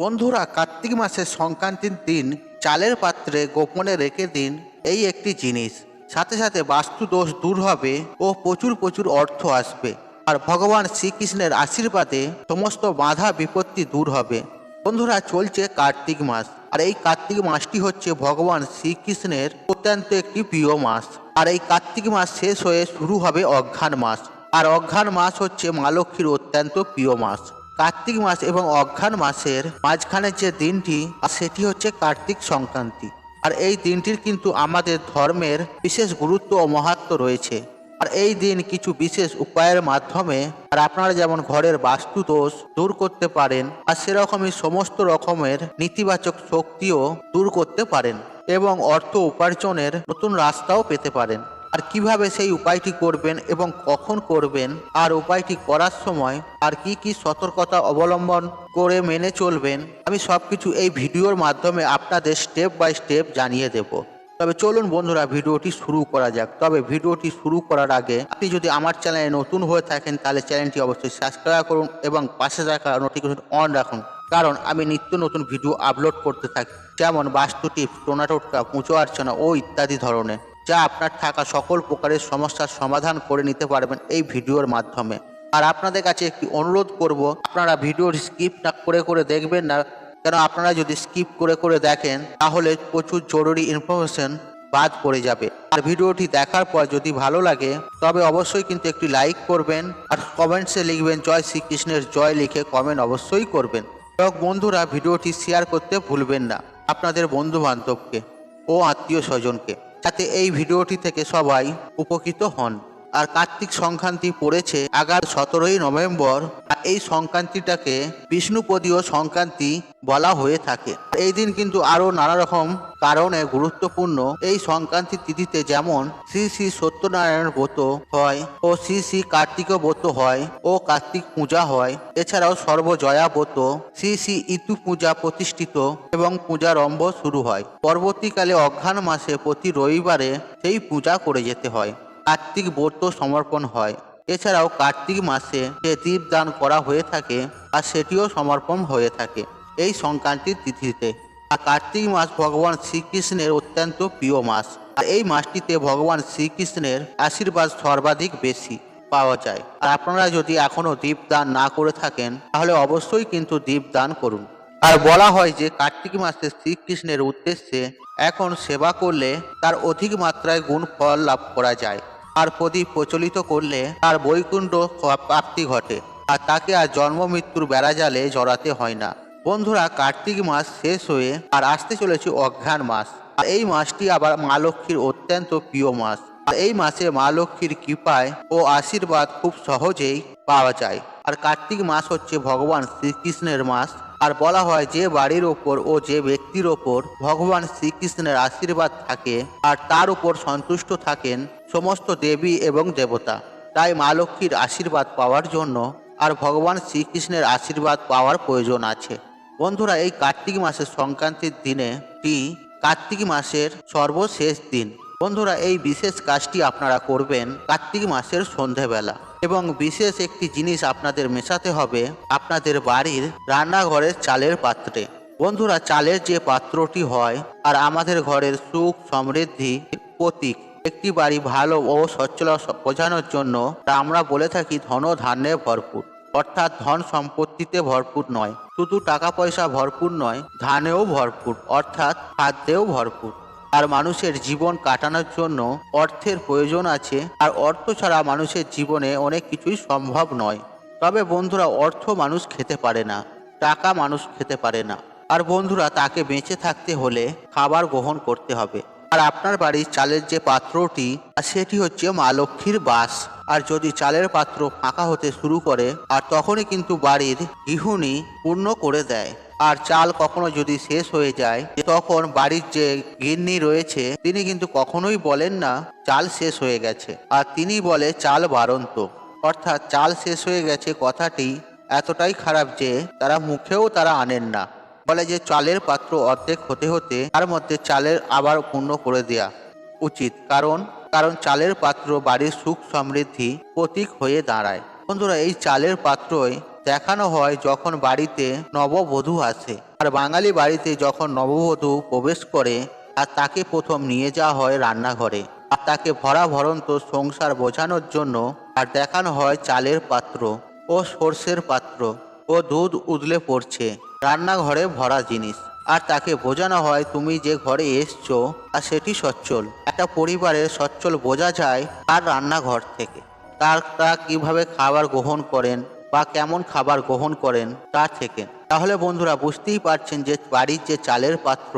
বন্ধুরা, কার্তিক মাসের সংক্রান্তির দিন চালের পাত্রে গোপনে রেখে দিন এই একটি জিনিস। সাথে সাথে বাস্তু দোষ দূর হবে ও প্রচুর প্রচুর অর্থ আসবে। আর ভগবান শ্রীকৃষ্ণের আশীর্বাদে সমস্ত বাধা বিপত্তি দূর হবে। বন্ধুরা, চলছে কার্তিক মাস। আর এই কার্তিক মাসটি হচ্ছে ভগবান শ্রীকৃষ্ণের অত্যন্ত একটি প্রিয় মাস। আর এই কার্তিক মাস শেষ হয়ে শুরু হবে অঘ্রাণ মাস। আর অঘ্রাণ মাস হচ্ছে মা লক্ষ্মীর অত্যন্ত প্রিয় মাস। কার্তিক মাস এবং অঘ্রাণ মাসের মাঝখানের যে দিনটি সেটি হচ্ছে কার্তিক সংক্রান্তি। আর এই দিনটির কিন্তু আমাদের ধর্মের বিশেষ গুরুত্ব ও মাহাত্ম রয়েছে। আর এই দিন কিছু বিশেষ উপায়ের মাধ্যমে, আর আপনারা যেমন ঘরের বাস্তু দোষ দূর করতে পারেন, আর সেরকমই সমস্ত রকমের নেতিবাচক শক্তিও দূর করতে পারেন এবং অর্থ উপার্জনের নতুন রাস্তাও পেতে পারেন। আর কীভাবে সেই উপায়টি করবেন এবং কখন করবেন আর উপায়টি করার সময় আর কি কি সতর্কতা অবলম্বন করে মেনে চলবেন, আমি সবকিছু এই ভিডিওর মাধ্যমে আপনাদের স্টেপ বাই স্টেপ জানিয়ে দেব। তবে চলুন বন্ধুরা, ভিডিওটি শুরু করা যাক। তবে ভিডিওটি শুরু করার আগে আপনি যদি আমার চ্যানেলে নতুন হয়ে থাকেন, তাহলে চ্যানেলটি অবশ্যই সাবস্ক্রাইব করুন এবং পাশে থাকা নোটিফিকেশন অন রাখুন। কারণ আমি নিত্য নতুন ভিডিও আপলোড করতে থাকি। যেমন বাস্তু টিপস টোনা টোটকা পুজো অর্চনা ও ইত্যাদি ধরনের। যা আপনার থাকা সকল প্রকারের সমস্যার সমাধান করে নিতে পারবেন এই ভিডিওর মাধ্যমে। আর আপনাদের কাছে একটি অনুরোধ করব, আপনারা ভিডিওর স্কিপ না করে করে দেখবেন না, কেন আপনারা যদি স্কিপ করে করে দেখেন, তাহলে প্রচুর জরুরি ইনফরমেশন বাদ পড়ে যাবে। আর ভিডিওটি দেখার পর যদি ভালো লাগে, তবে অবশ্যই কিন্তু একটি লাইক করবেন, আর কমেন্টসে লিখবেন, জয় শ্রীকৃষ্ণের জয় লিখে কমেন্ট অবশ্যই করবেন। এবং বন্ধুরা, ভিডিওটি শেয়ার করতে ভুলবেন না, আপনাদের বন্ধু বান্ধবকে ও আত্মীয় স্বজনকে। যাতে এই ভিডিওটি থেকে সবাই উপকৃত হন। আর কার্তিক সংক্রান্তি পড়েছে আগার সতেরোই নভেম্বর এই সংক্রান্তিটাকে বিষ্ণুপদীয় সংক্রান্তি বলা হয়ে থাকে। এই দিন কিন্তু আরও নানা রকম কারণে গুরুত্বপূর্ণ এই সংক্রান্তি তিথিতে যেমন শ্রী শ্রী সত্যনারায়ণ ব্রত হয় ও শ্রী শ্রী কার্তিক ব্রত হয় ও কার্তিক পূজা হয়। এছাড়াও সর্বজয়া ব্রত, শ্রী শ্রী ইতু পূজা প্রতিষ্ঠিত এবং পূজারম্ভ শুরু হয়। পরবর্তীকালে অঘ্রাণ মাসে প্রতি রবিবারে সেই পূজা করে যেতে হয়। কার্তিক ব্রত সমর্পণ হয়। এছাড়াও কার্তিক মাসে যে দীপদান করা হয়ে থাকে, আর সেটিও সমর্পণ হয়ে থাকে। এই সংক্রান্তির তিথিতে। আর কার্তিক মাস ভগবান শ্রীকৃষ্ণের অত্যন্ত প্রিয় মাস। আর এই মাসটিতে ভগবান শ্রীকৃষ্ণের আশীর্বাদ সর্বাধিক বেশি পাওয়া যায়। আর আপনারা যদি এখনও দীপদান না করে থাকেন, তাহলে অবশ্যই কিন্তু দীপদান করুন। আর বলা হয় যে কার্তিক মাসে শ্রীকৃষ্ণের উদ্দেশ্যে এখন সেবা করলে তার অধিক মাত্রায় গুণ ফল লাভ করা যায়। আর প্রদীপ প্রচলিত করলে তার বৈকুণ্ঠ প্রাপ্তি ঘটে। আর তাকে আর জন্ম মৃত্যুর বেড়াজালে জড়াতে হয় না। বন্ধুরা, কার্তিক মাস শেষ হয়ে আর আসতে চলেছে অঘ্রাণ মাস। আর এই মাসটি আবার মা লক্ষ্মীর অত্যন্ত প্রিয় মাস। আর এই মাসে মা লক্ষ্মীর কৃপায় ও আশীর্বাদ খুব সহজেই পাওয়া যায়। আর কার্তিক মাস হচ্ছে ভগবান শ্রীকৃষ্ণের মাস। আর বলা হয় যে বাড়ির ওপর ও যে ব্যক্তির ওপর ভগবান শ্রীকৃষ্ণের আশীর্বাদ থাকে, আর তার উপর সন্তুষ্ট থাকেন সমস্ত দেবী এবং দেবতা। তাই মা লক্ষ্মীর আশীর্বাদ পাওয়ার জন্য আর ভগবান শ্রীকৃষ্ণের আশীর্বাদ পাওয়ার প্রয়োজন আছে। বন্ধুরা, এই কার্তিক মাসের সংক্রান্তির দিনে টি কার্তিক মাসের সর্বশেষ দিন। বন্ধুরা, এই বিশেষ কাজটি আপনারা করবেন কার্তিক মাসের সন্ধেবেলা। এবং বিশেষ একটি জিনিস আপনাদের মেশাতে হবে, আপনাদের বাড়ির রান্নাঘরের চালের পাত্রে। বন্ধুরা, চালের যে পাত্রটি হয়, আর আমাদের ঘরের সুখ সমৃদ্ধি প্রতীক, একটি বাড়ি ভালো ও সচ্ছলতা বোঝানোর জন্য তা আমরা বলে থাকি ধন ধান্যে ভরপুর। অর্থাৎ ধন সম্পত্তিতে ভরপুর নয়। শুধু টাকা পয়সা ভরপুর নয় ধানেও ভরপুর, অর্থাৎ খাদ্যেও ভরপুর। আর মানুষের জীবন কাটানোর জন্য অর্থের প্রয়োজন আছে, আর অর্থ ছাড়া মানুষের জীবনে অনেক কিছুই সম্ভব নয়। তবে বন্ধুরা, অর্থ মানুষ খেতে পারে না, টাকা মানুষ খেতে পারে না। আর বন্ধুরা, তাকে বেঁচে থাকতে হলে খাবার গ্রহণ করতে হবে। আর আপনার বাড়ির চালের যে পাত্রটি সেটি হচ্ছে মা লক্ষ্মীর বাস। আর যদি চালের পাত্র ফাঁকা হতে শুরু করে, আর তখনই কিন্তু বাড়ির গৃহিণী পূর্ণ করে দেয়। আর চাল কখনো যদি শেষ হয়ে যায়, তখন বাড়ির যে গিন্নি রয়েছে, তিনি কিন্তু কখনোই বলেন না, চাল শেষ হয়ে গেছে। আর তিনি বলে, চাল বারন্ত অর্থাৎ, চাল শেষ হয়ে গেছে কথাটি এতটাই খারাপ যে, তারা মুখেও তারা আনেন না। বলে যে চালের পাত্র অর্ধেক হতে হতে তার মধ্যে চালের আবার পূর্ণ করে দেয়া উচিত। কারণ কারণ চালের পাত্র বাড়ির সুখ সমৃদ্ধি প্রতীক হয়ে দাঁড়ায়। বন্ধুরা, এই চালের পাত্রই দেখানো হয় যখন বাড়িতে নববধূ আসে। আর বাঙালি বাড়িতে যখন নববধূ প্রবেশ করে, আর তাকে প্রথম নিয়ে যাওয়া হয় রান্নাঘরে। আর তাকে ভরা ভরন্ত সংসার বোঝানোর জন্য আর দেখানো হয় চালের পাত্র ও সর্ষের পাত্র ও দুধ উদলে পড়ছে। রান্নাঘরে ভরা জিনিস। আর তাকে বোঝানো হয়, তুমি যে ঘরে এসছো, আর সেটি সচ্ছল। একটা পরিবারের সচ্ছল বোঝা যায় তার রান্নাঘর থেকে। তার তা কীভাবে খাবার গ্রহণ করেন বা কেমন খাবার গ্রহণ করেন তা থেকে। তাহলে বন্ধুরা, বুঝতেই পারছেন যে বাড়ির যে চালের পাত্র,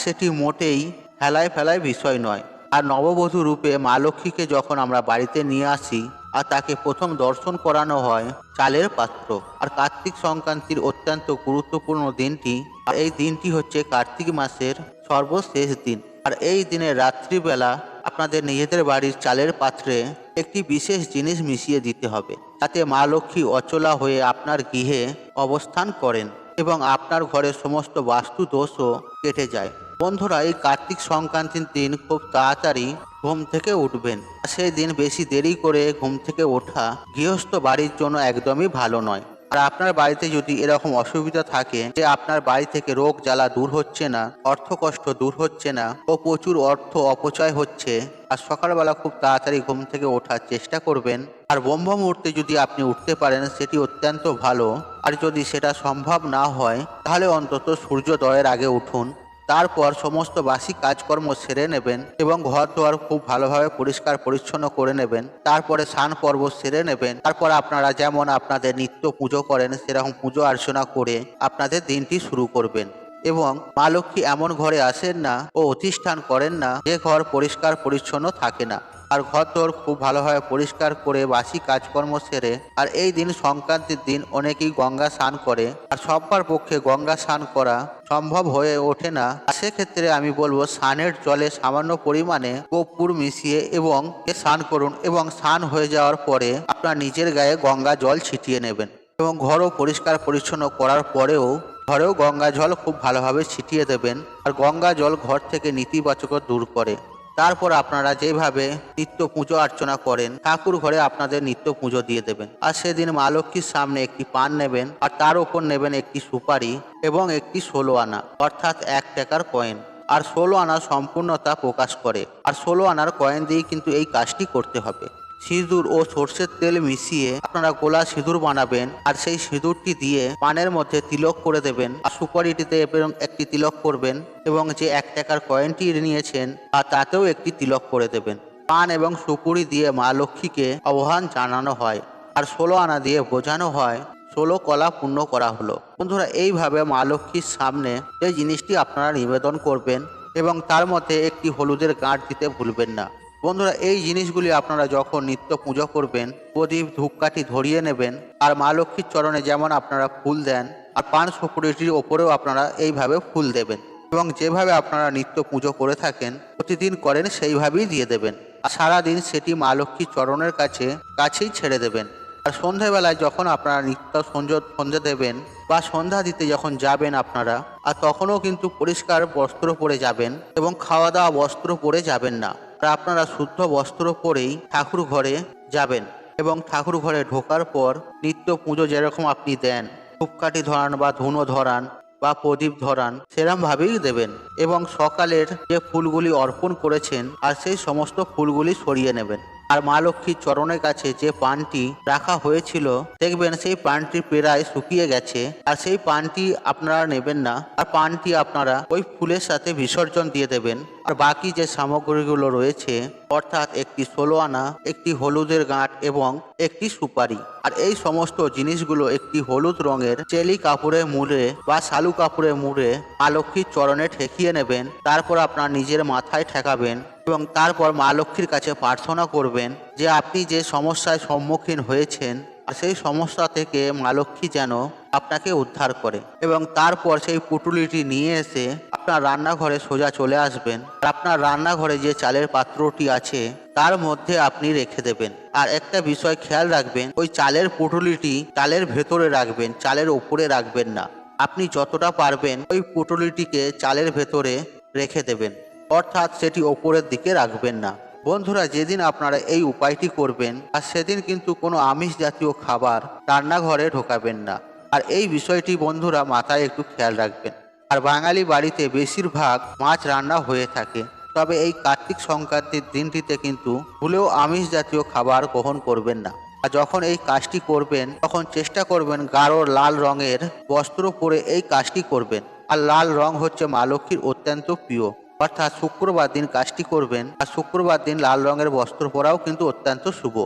সেটি মোটেই ফেলায় ফেলায় বিষয় নয়। আর নববধূ রূপে মা লক্ষ্মীকে যখন আমরা বাড়িতে নিয়ে আসি আর তাকে প্রথম দর্শন করানো হয় চালের পাত্র। আর কার্তিক সংক্রান্তির অত্যন্ত গুরুত্বপূর্ণ দিনটি, আর এই দিনটি হচ্ছে কার্তিক মাসের সর্বশেষ দিন। আর এই দিনের রাত্রিবেলা আপনাদের নিজেদের বাড়ির চালের পাত্রে একটি বিশেষ জিনিস মিশিয়ে দিতে হবে, যাতে মা লক্ষ্মী অচলা হয়ে আপনার গৃহে অবস্থান করেন এবং আপনার ঘরের সমস্ত বাস্তু দোষও কেটে যায়। বন্ধুরা, এই কার্তিক সংক্রান্তির দিন খুব তাড়াতাড়ি ঘুম থেকে উঠবেন। সেই দিন বেশি দেরি করে ঘুম থেকে ওঠা গৃহস্থ বাড়ির জন্য একদমই ভালো নয়। আর আপনার বাড়িতে যদি এরকম অসুবিধা থাকে যে আপনার বাড়ি থেকে রোগ জ্বালা দূর হচ্ছে না, অর্থ কষ্ট দূর হচ্ছে না ও প্রচুর অর্থ অপচয় হচ্ছে, আর সকালবেলা খুব তাড়াতাড়ি ঘুম থেকে ওঠার চেষ্টা করবেন, আর ব্রহ্ম মুহূর্তে যদি আপনি উঠতে পারেন সেটি অত্যন্ত ভালো। আর যদি সেটা সম্ভব না হয়, তাহলে অন্তত সূর্যোদয়ের আগে উঠুন। তারপর সমস্ত বাসি কাজকর্ম সেরে নেবেন এবং ঘর দোয়ার খুব ভালোভাবে পরিষ্কার পরিচ্ছন্ন করে নেবেন। তারপরে স্নান পর্ব সেরে নেবেন। তারপর আপনারা যেমন আপনাদের নিত্য পুজো করেন, সেরকম পুজো অর্চনা করে আপনাদের দিনটি শুরু করবেন। এবং মা লক্ষ্মী এমন ঘরে আসেন না ও অধিষ্ঠান করেন না যে ঘর পরিষ্কার পরিচ্ছন্ন থাকে না। আর ঘর দোর খুব ভালোভাবে পরিষ্কার করে বাসি কাজকর্ম সেরে। আর এই দিন সংক্রান্তির দিন অনেকেই গঙ্গা স্নান করে, আর সব্বার পক্ষে গঙ্গা স্নান করা সম্ভব হয়ে ওঠে না। সেক্ষেত্রে আমি বলব, স্নানের জলে সামান্য পরিমাণে কর্পূর মিশিয়ে এবং স্নান করুন এবং স্নান হয়ে যাওয়ার পরে আপনার নিজের গায়ে গঙ্গা জল ছিটিয়ে নেবেন এবং ঘরও পরিষ্কার পরিচ্ছন্ন করার পরেও ঘরেও গঙ্গা জল খুব ভালোভাবে ছিটিয়ে দেবেন। আর গঙ্গা জল ঘর থেকে নেতিবাচক দূর করে। তারপর আপনারা যেভাবে নিত্য পুজো অর্চনা করেন, ঠাকুর ঘরে আপনাদের নিত্য পুজো দিয়ে দেবেন। আর সেদিন মা লক্ষ্মীর সামনে একটি পান নেবেন, আর তার উপর নেবেন একটি সুপারি এবং একটি ষোলো আনা, অর্থাৎ এক টাকার কয়েন আর ষোলো আনা সম্পূর্ণতা প্রকাশ করে। আর ষোলো আনার কয়েন দিয়ে কিন্তু এই কাজটি করতে হবে। সিঁদুর ও সর্ষের তেল মিশিয়ে আপনারা গোলা সিঁদুর বানাবেন আর সেই সিঁদুরটি দিয়ে পানের মধ্যে তিলক করে দেবেন। আর সুপারিটিতে এবং একটি তিলক করবেন এবং যে এক টাকার কয়েনটি নিয়েছেন আর তাতেও একটি তিলক করে দেবেন। পান এবং সুপুরি দিয়ে মা লক্ষ্মীকে আহ্বান জানানো হয় আর ষোলো আনা দিয়ে বোঝানো হয়, ষোলো কলা পূর্ণ করা হলো। বন্ধুরা, এইভাবে মা লক্ষ্মীর সামনে যে জিনিসটি আপনারা নিবেদন করবেন এবং তার মধ্যে একটি হলুদের গাঁট দিতে ভুলবেন না। বন্ধুরা, এই জিনিসগুলি আপনারা যখন নিত্য পুজো করবেন, প্রদীপ ধূপকাঠি ধরিয়ে নেবেন, আর মা লক্ষ্মীর চরণে যেমন আপনারা ফুল দেন, আর পান সুপুরিটির ওপরেও আপনারা এইভাবে ফুল দেবেন এবং যেভাবে আপনারা নিত্য পুজো করে থাকেন, প্রতিদিন করেন সেইভাবেই দিয়ে দেবেন। আর সারাদিন সেটি মা লক্ষ্মীর চরণের কাছে, কাছেই ছেড়ে দেবেন। আর সন্ধ্যাবেলায় যখন আপনারা নিত্য সঞ্জ সন্ধ্যা দেবেন বা সন্ধ্যা দিতে যখন যাবেন আপনারা, আর তখনও কিন্তু পরিষ্কার বস্ত্র পরে যাবেন এবং খাওয়া দাওয়া বস্ত্র পরে যাবেন না। আর আপনারা শুদ্ধ বস্ত্র পরেই ঠাকুর ঘরে যাবেন এবং ঠাকুর ঘরে ঢোকার পর নিত্য পুজো যেরকম আপনি দেন, ধূপকাঠি ধরান বা ধুনো ধরান বা প্রদীপ ধরান, সেরমভাবেই দেবেন এবং সকালের যে ফুলগুলি অর্পণ করেছেন আর সেই সমস্ত ফুলগুলি সরিয়ে নেবেন। আর মা লক্ষ্মীর চরণের কাছে যে পানটি রাখা হয়েছিল, দেখবেন সেই পানটি প্রায় শুকিয়ে গেছে। আর সেই পানটি আপনারা নেবেন না। আর পানটি আপনারা ওই ফুলের সাথে বিসর্জন দিয়ে দেবেন। আর বাকি যে সামগ্রীগুলো রয়েছে, অর্থাৎ একটি ষোলো আনা একটি হলুদের গাঁট এবং একটি সুপারি। আর এই সমস্ত জিনিসগুলো একটি হলুদ রঙের চেলি কাপড়ে মুড়ে বা শালু কাপড়ে মুড়ে মা লক্ষ্মীর চরণে ঠেকিয়ে নেবেন, তারপর আপনার নিজের মাথায় ঠেকাবেন এবং তারপর মা লক্ষ্মীর কাছে প্রার্থনা করবেন যে আপনি যে সমস্যায় সম্মুখীন হয়েছেন, আর সেই সমস্যা থেকে মা লক্ষ্মী যেন আপনাকে উদ্ধার করে এবং তারপর সেই পুটুলিটি নিয়ে এসে আপনার রান্নাঘরে সোজা চলে আসবেন। আর আপনার রান্নাঘরে যে চালের পাত্রটি আছে তার মধ্যে আপনি রেখে দেবেন। আর একটা বিষয় খেয়াল রাখবেন, ওই চালের পুটুলিটি চালের ভেতরে রাখবেন, চালের উপরে রাখবেন না। আপনি যতটা পারবেন ওই পুটুলিটিকে চালের ভেতরে রেখে দেবেন, অর্থাৎ সেটি ওপরের দিকে রাখবেন না। বন্ধুরা, যেদিন আপনারা এই উপায়টি করবেন, আর সেদিন কিন্তু কোনো আমিষ জাতীয় খাবার রান্নাঘরে ঢোকাবেন না। আর এই বিষয়টি বন্ধুরা মাথায় একটু খেয়াল রাখবেন। আর বাঙালি বাড়িতে বেশিরভাগ মাছ রান্না হয়ে থাকে। তবে এই কার্তিক সংক্রান্তির দিনটিতে কিন্তু ভুলেও আমিষ জাতীয় খাবার গ্রহণ করবেন না। আর যখন এই কাজটি করবেন, তখন চেষ্টা করবেন গাঢ় লাল রঙের বস্ত্র পরে এই কাজটি করবেন। আর লাল রং হচ্ছে মা লক্ষ্মীর অত্যন্ত প্রিয়। অর্থাৎ শুক্রবার দিন কাজটি করবেন, আর শুক্রবার দিন লাল রঙের বস্ত্র পরাও কিন্তু অত্যন্ত শুভ।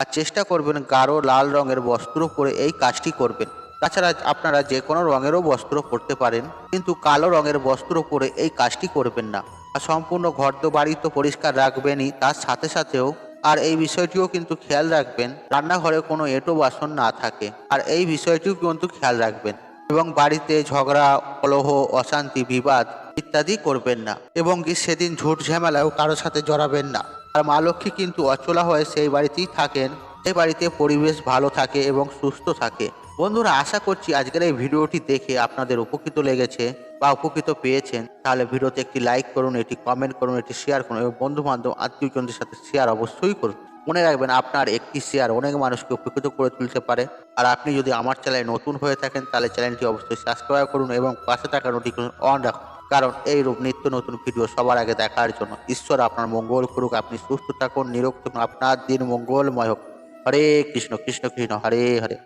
আর চেষ্টা করবেন গাঢ় লাল রঙের বস্ত্র পরে এই কাজটি করবেন। তাছাড়া আপনারা যে কোনো রঙেরও বস্ত্র পরতে পারেন, কিন্তু কালো রঙের বস্ত্র পরে এই কাজটি করবেন না। সম্পূর্ণ ঘর তো বাড়ি তো পরিষ্কার রাখবেনই, তার সাথে সাথেও, আর এই বিষয়টিও কিন্তু খেয়াল রাখবেন, রান্নাঘরে কোনো এঁটো বাসন না থাকে, আর এই বিষয়টিও কিন্তু খেয়াল রাখবেন, এবং বাড়িতে ঝগড়া, কলহ, অশান্তি, বিবাদ ইত্যাদি করবেন না, এবং সেদিন ঝুট ঝামেলাও কারোর সাথে জড়াবেন না, আর মা লক্ষ্মী কিন্তু অচলা হয়ে সেই বাড়িতেই থাকেন, সেই বাড়িতে পরিবেশ ভালো থাকে এবং সুস্থ থাকে বন্ধুরা, আশা করছি আজকের এই ভিডিওটি দেখে আপনাদের উপকৃত লেগেছে বা উপকৃত পেয়েছেন। তাহলে ভিডিওতে একটি লাইক করুন এটি কমেন্ট করুন এটি শেয়ার করুন এবং বন্ধু বান্ধব আত্মীয়জনদের সাথে শেয়ার অবশ্যই করুন। মনে রাখবেন, আপনার একটি শেয়ার অনেক মানুষকে উপকৃত করে তুলতে পারে। আর আপনি যদি আমার চ্যানেলে নতুন হয়ে থাকেন, তাহলে চ্যানেলটি অবশ্যই সাবস্ক্রাইব করুন এবং পাশে থাকা নোটিফিকেশন অন রাখুন। কারণ এই রূপ নিত্য নতুন ভিডিও সবার আগে দেখার জন্য ঈশ্বর আপনার মঙ্গল করুক, আপনি সুস্থ থাকুন, নিরোগ থাকুন, আপনার দিন মঙ্গলময় হোক। হরে কৃষ্ণ কৃষ্ণ কৃষ্ণ, হরে হরে।